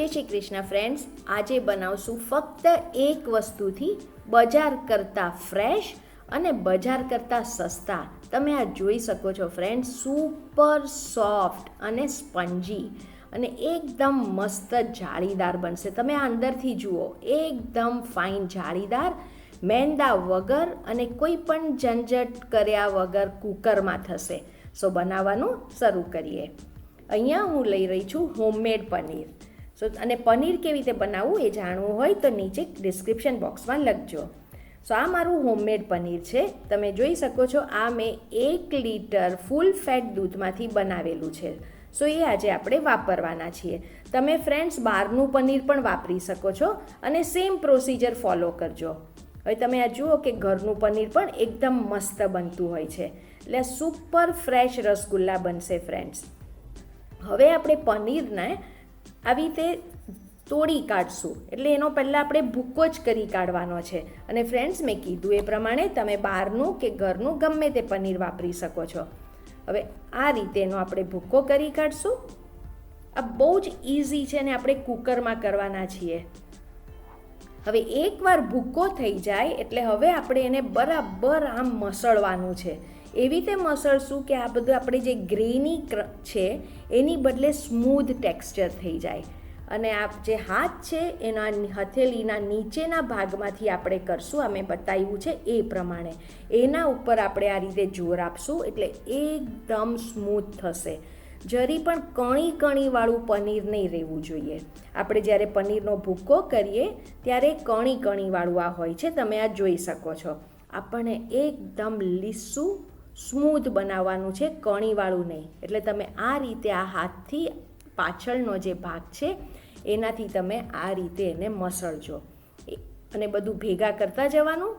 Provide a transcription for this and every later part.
જય શ્રી કૃષ્ણ ફ્રેન્ડ્સ આજે બનાવશું ફક્ત એક વસ્તુથી બજાર કરતાં ફ્રેશ અને બજાર કરતાં સસ્તા. તમે આ જોઈ શકો છો ફ્રેન્ડ્સ સુપર સોફ્ટ અને સ્પંજી અને એકદમ મસ્ત જાળીદાર બનશે. તમે આ અંદરથી જુઓ, એકદમ ફાઇન જાળીદાર, મેંદા વગર અને કોઈ પણ ઝંઝટ કર્યા વગર કુકરમાં થશે. સો બનાવવાનું શરૂ કરીએ. અહીંયા હું લઈ રહી છું હોમમેડ પનીર. સો અને પનીર કેવી રીતે બનાવવું એ જાણવું હોય તો નીચે ડિસ્ક્રિપ્શન બોક્સમાં લખજો. સો આ મારું હોમમેડ પનીર છે. તમે જોઈ શકો છો, આ મેં એક લીટર ફૂલ ફેટ દૂધમાંથી બનાવેલું છે. સો એ આજે આપણે વાપરવાના છીએ. તમે ફ્રેન્ડ્સ બહારનું પનીર પણ વાપરી શકો છો અને સેમ પ્રોસિજર ફોલો કરજો. હવે તમે આ જુઓ કે ઘરનું પનીર પણ એકદમ મસ્ત બનતું હોય છે. એટલે સુપર ફ્રેશ રસગુલ્લા બનશે ફ્રેન્ડ્સ હવે આપણે પનીરને આવી રીતે તોડી કાઢશું. એટલે એનો પહેલાં આપણે ભૂકો જ કરી કાઢવાનો છે. અને ફ્રેન્ડ્સ મેં કીધું એ પ્રમાણે તમે બહારનું કે ઘરનું ગમે તે પનીર વાપરી શકો છો. હવે આ રીતે એનો આપણે ભૂકો કરી કાઢશું. આ બહુ જ ઇઝી છે ને આપણે કુકરમાં કરવાના છીએ. હવે એકવાર ભૂકો થઈ જાય, એટલે હવે આપણે એને બરાબર આમ મસળવાનું છે. એવી રીતે મસળશું કે આ બધું આપણે જે ગ્રેની છે, એની બદલે સ્મૂધ ટેક્સચર થઈ જાય. અને આ જે હાથ છે, એના હથેલીના નીચેના ભાગમાંથી આપણે કરશું, અમે બતાવ્યું છે એ પ્રમાણે. એના ઉપર આપણે આ રીતે જોર આપશું, એટલે એકદમ સ્મૂથ થશે. જરી પણ કણી કણીવાળું પનીર નહીં રહેવું જોઈએ. આપણે જ્યારે પનીરનો ભૂક્કો કરીએ, ત્યારે કણી કણીવાળું આ હોય છે, તમે આ જોઈ શકો છો. આપણને એકદમ લીસું સ્મૂથ બનાવવાનું છે, કણીવાળું નહીં. એટલે તમે આ રીતે આ હાથથી પાછળનો જે ભાગ છે, એનાથી તમે આ રીતે એને મસળજો. અને બધું ભેગા કરતા જવાનું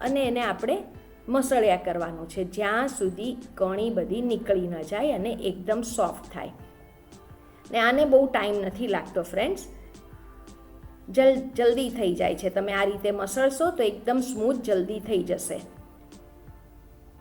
અને એને આપણે મસળ્યા કરવાનું છે. જ્યાં સુધી કણી બધી નીકળી ન જાય અને એકદમ સોફ્ટ થાય. ને આને બહુ ટાઈમ નથી લાગતો ફ્રેન્ડ્સ જલ, જલ્દી થઈ જાય છે. તમે આ રીતે મસળશો તો એકદમ સ્મૂથ જલ્દી થઈ જશે.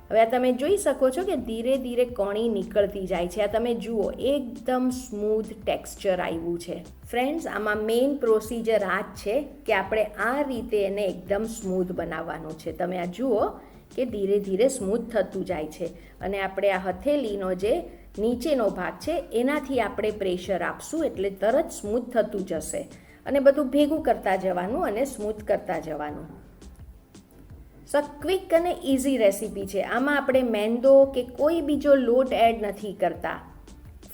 હવે આ તમે જોઈ શકો છો કે ધીરે ધીરે કણી નીકળતી જાય છે. આ તમે જુઓ, એકદમ સ્મૂથ ટેક્સચર આવ્યું છે. ફ્રેન્ડ્સ આમાં મેઇન પ્રોસિજર આ જ છે કે આપણે આ રીતે એને એકદમ સ્મૂથ બનાવવાનું છે. તમે આ જુઓ કે ધીરે ધીરે સ્મૂથ થતું જાય છે. અને આપણે આ હથેલીનો જે નીચેનો ભાગ છે, એનાથી આપણે પ્રેશર આપશું એટલે તરત સ્મૂથ થતું જશે. અને બધું ભેગું કરતા જવાનું અને સ્મૂથ કરતા જવાનું. સો ક્વિક અને ઇઝી રેસીપી છે. આમાં આપણે મેંદો કે કોઈ બીજો લોટ એડ નથી કરતા.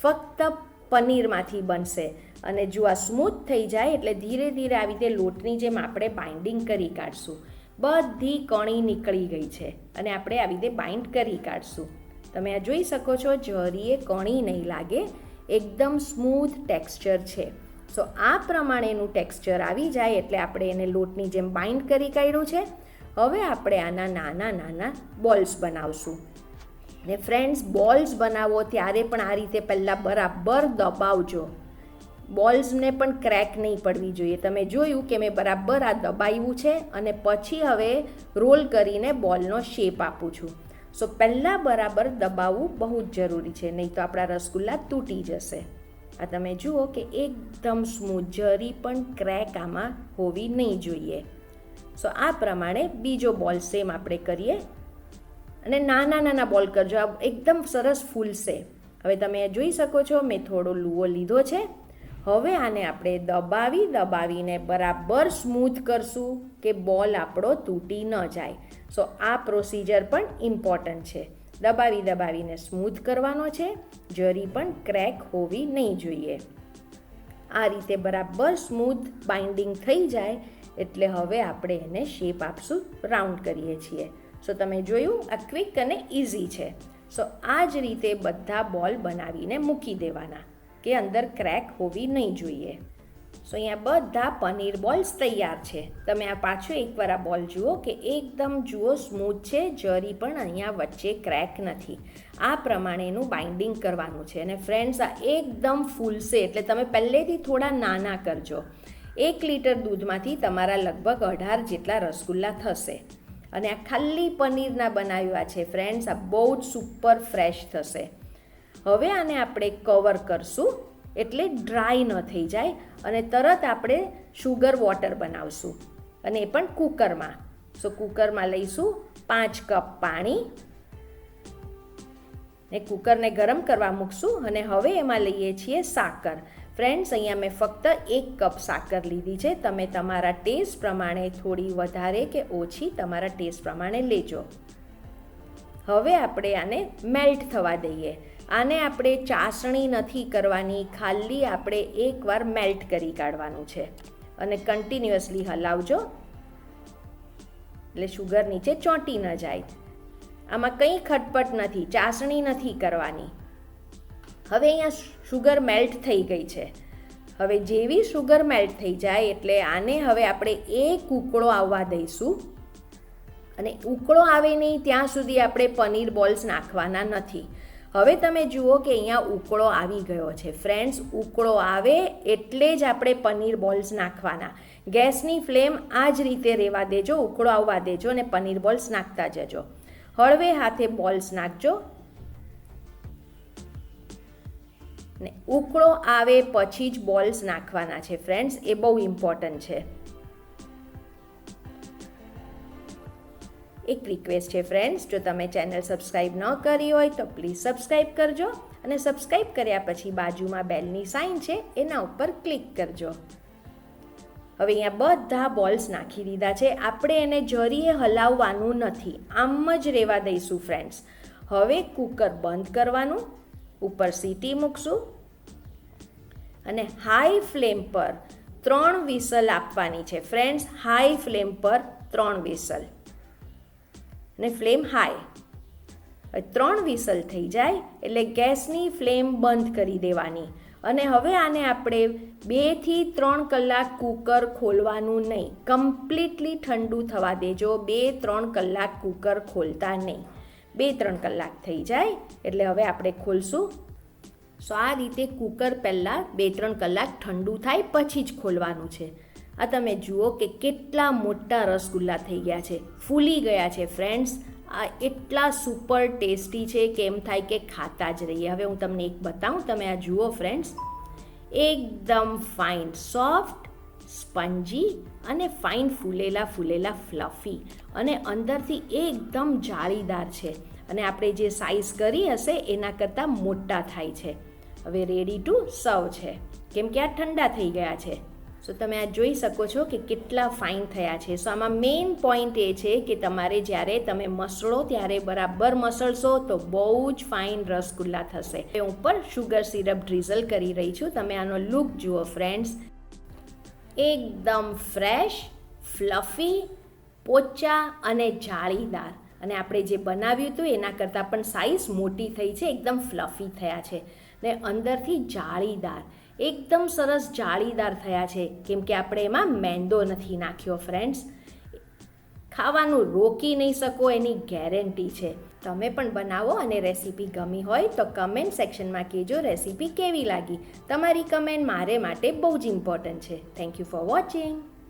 ફક્ત પનીરમાંથી બનશે. અને જો આ સ્મૂથ થઈ જાય, એટલે ધીરે ધીરે આવી રીતે લોટની જેમ આપણે બાઇન્ડિંગ કરી કાઢશું. બધી કણી નીકળી ગઈ છે. અને આપણે આવી રીતે બાઇન્ડ કરી કાઢશું. તમે આ જોઈ શકો છો જરીએ કણી નહીં લાગે. એકદમ સ્મૂથ ટેક્સચર છે. સો આ પ્રમાણેનું ટેક્સચર આવી જાય, એટલે આપણે એને લોટની જેમ બાઇન્ડ કરી કાઢ્યું છે. હવે આપણે આના નાના નાના બોલ્સ બનાવશું. ને ફ્રેન્ડ્સ બોલ્સ બનાવો ત્યારે પણ આ રીતે પહેલાં બરાબર દબાવજો. બોલ્સને પણ ક્રેક નહીં પડવી જોઈએ. તમે જોયું કે મેં બરાબર આ દબાવ્યું છે અને પછી હવે રોલ કરીને બોલનો શેપ આપું છું. સો પહેલાં બરાબર દબાવવું બહુ જ જરૂરી છે, નહીં તો આપણા રસગુલ્લા તૂટી જશે. આ તમે જુઓ કે એકદમ સ્મૂથ જરી પણ ક્રેક આમાં હોવી નહીં જોઈએ. સો આ પ્રમાણે બીજો બોલ સેમ આપણે કરીએ. અને નાના નાના બોલ કરજો. આ એકદમ સરસ ફૂલશે. હવે તમે જોઈ શકો છો, મેં થોડો લુઓ લીધો છે. હવે આને આપણે દબાવી, દબાવીને બરાબર સ્મૂથ કરશું કે બોલ આપણો તૂટી ન જાય. સો આ પ્રોસિજર પણ ઇમ્પોર્ટન્ટ છે. દબાવી, દબાવીને સ્મૂથ કરવાનો છે. જરી પણ ક્રેક હોવી નહીં જોઈએ. આ રીતે બરાબર સ્મૂથ બાઇન્ડિંગ થઈ જાય. એટલે હવે આપણે એને શેપ આપશું રાઉન્ડ કરીએ છીએ. સો તમે જોયું, આ ક્વિક અને ઇઝી છે. સો આ જ રીતે બધા બોલ બનાવીને મૂકી દેવાના, કે અંદર ક્રેક હોવી નહીં જોઈએ. સો અહીંયા બધા પનીર બોલ્સ તૈયાર છે. તમે આ પાછો એકવાર આ બોલ જુઓ કે એકદમ જુઓ સ્મૂથ છે, જરી પણ અહીંયા વચ્ચે ક્રેક નથી. આ પ્રમાણેનું બાઇન્ડિંગ કરવાનું છે. અને ફ્રેન્ડ્સ આ એકદમ ફૂલશે એટલે તમે પહેલેથી થોડા નાના કરજો. એક લીટર દૂધમાંથી તમારા લગભગ અઢાર જેટલા રસગુલ્લા થશે. અને આ ખાલી પનીરના બનાવ્યા છે ફ્રેન્ડ્સ આ બહુ જ સુપર ફ્રેશ થશે. હવે આને આપણે કવર કરશું એટલે ડ્રાય ન થઈ જાય અને તરત આપણે શુગર વોટર બનાવશું. અને એ પણ કુકરમાં સો કુકરમાં લઈશું પાંચ કપ પાણી. ને કુકરને ગરમ કરવા મૂકશું અને હવે એમાં લઈએ છીએ સાકર. ફ્રેન્ડ્સ અહીંયા મેં ફક્ત એક કપ સાકર લીધી છે. તમે તમારા ટેસ્ટ પ્રમાણે થોડી વધારે કે ઓછી તમારા ટેસ્ટ પ્રમાણે લેજો. હવે આપણે આને મેલ્ટ થવા દઈએ. આને આપણે ચાસણી નથી કરવાની. ખાલી આપણે એકવાર મેલ્ટ કરી કાઢવાનું છે. અને કન્ટિન્યુઅસલી હલાવજો. એટલે શુગર નીચે ચોંટી ન જાય. આમાં કંઈ ખટપટ નથી. ચાસણી નથી કરવાની. હવે અહીંયા શુગર મેલ્ટ થઈ ગઈ છે. હવે જેવી શુગર મેલ્ટ થઈ જાય એટલે આને હવે આપણે એક ઉકળો આવવા દઈશું. અને ઉકળો આવે નહીં ત્યાં સુધી આપણે પનીર બોલ્સ નાખવાના નથી. હવે તમે જુઓ કે અહીંયા ઉકળો આવી ગયો છે. ફ્રેન્ડ્સ, ઉકળો આવે એટલે જ આપણે પનીર બોલ્સ નાખવાના. ગેસની ફ્લેમ આ જ રીતે રહેવા દેજો, ઉકળો આવવા દેજો અને પનીર બોલ્સ નાખતા જજો. હળવે હાથે બોલ્સ નાખજો. ને ઉકળો આવે પછી જ બોલ્સ નાખવાના છે ફ્રેન્ડ્સ, એ બહુ ઇમ્પોર્ટન્ટ છે. એક રિક્વેસ્ટ છે ફ્રેન્ડ્સ, જો તમે ચેનલ સબસ્ક્રાઈબ ન કરી હોય તો પ્લીઝ સબસ્ક્રાઈબ કરજો અને સબસ્ક્રાઈબ કર્યા પછી બાજુમાં બેલની સાઇન છે, એના ઉપર ક્લિક કરજો. હવે અહીંયા બધા બોલ્સ નાખી દીધા છે, આપણે એને જરીએ હલાવવાનું નથી, આમ જ રહેવા દઈશું ફ્રેન્ડ્સ. હવે કુકર બંધ કરવાનું ઉપર સીટી મૂકશું અને હાઈ ફ્લેમ પર ત્રણ વિસલ આપવાની છે. ફ્રેન્ડ્સ, હાઈ ફ્લેમ પર ત્રણ વિસલ. અને ફ્લેમ હાઈ. ત્રણ વિસલ થઈ જાય એટલે ગેસની ફ્લેમ બંધ કરી દેવાની. અને હવે આને આપણે બેથી ત્રણ કલાક કુકર ખોલવાનું નહીં. કમ્પ્લીટલી ઠંડુ થવા દેજો. બે ત્રણ કલાક કુકર ખોલતા નહીં. બે ત્રણ કલાક થઈ જાય, એટલે હવે આપણે ખોલશું. સો આ રીતે કુકર પહેલાં બે ત્રણ કલાક ઠંડુ થાય, પછી જ ખોલવાનું છે. આ તમે જુઓ કે કેટલા મોટા રસગુલ્લા થઈ ગયા છે. ફૂલી ગયા છે ફ્રેન્ડ્સ આ એટલા સુપર ટેસ્ટી છે કે એમ થાય કે ખાતા જ રહીએ. હવે હું તમને એક બતાવું. તમે આ જુઓ ફ્રેન્ડ્સ એકદમ ફાઇન સોફ્ટ સ્પંજી અને ફાઇન ફૂલેલા ફૂલેલા ફ્લફી. અને અંદરથી એકદમ જાળીદાર છે. અને આપણે જે સાઇઝ કરી હશે એના કરતાં મોટા થાય છે. હવે રેડી ટુ સર્વ છે. કેમ કે આ ઠંડા થઈ ગયા છે. સો તમે આ જોઈ શકો છો કે કેટલા ફાઇન થયા છે. સો આમાં મેઇન પોઈન્ટ એ છે કે તમારે જ્યારે તમે મસળો ત્યારે બરાબર મસળશો તો બહુ જ ફાઇન રસગુલ્લા થશે. હું ઉપર શુગર સિરપ ડ્રીઝલ કરી રહી છું. તમે આનો લુક જુઓ ફ્રેન્ડ્સ એકદમ ફ્રેશ ફ્લફી પોચા અને જાળીદાર. અને આપણે જે બનાવ્યું હતું એના કરતાં પણ સાઇઝ મોટી થઈ છે, એકદમ ફ્લફી થયા છે. ને અંદરથી જાળીદાર. એકદમ સરસ જાળીદાર થયા છે. કેમ કે આપણે એમાં મેંદો નથી નાખ્યો ફ્રેન્ડ્સ ખાવાનું રોકી નહીં શકો, એની ગેરંટી છે. તમે પણ બનાવો અને રેસીપી ગમી હોય તો કમેન્ટ સેક્શનમાં કહેજો રેસીપી કેવી લાગી. તમારી કમેન્ટ મારે માટે બહુ જ ઇમ્પોર્ટન્ટ છે. Thank you for watching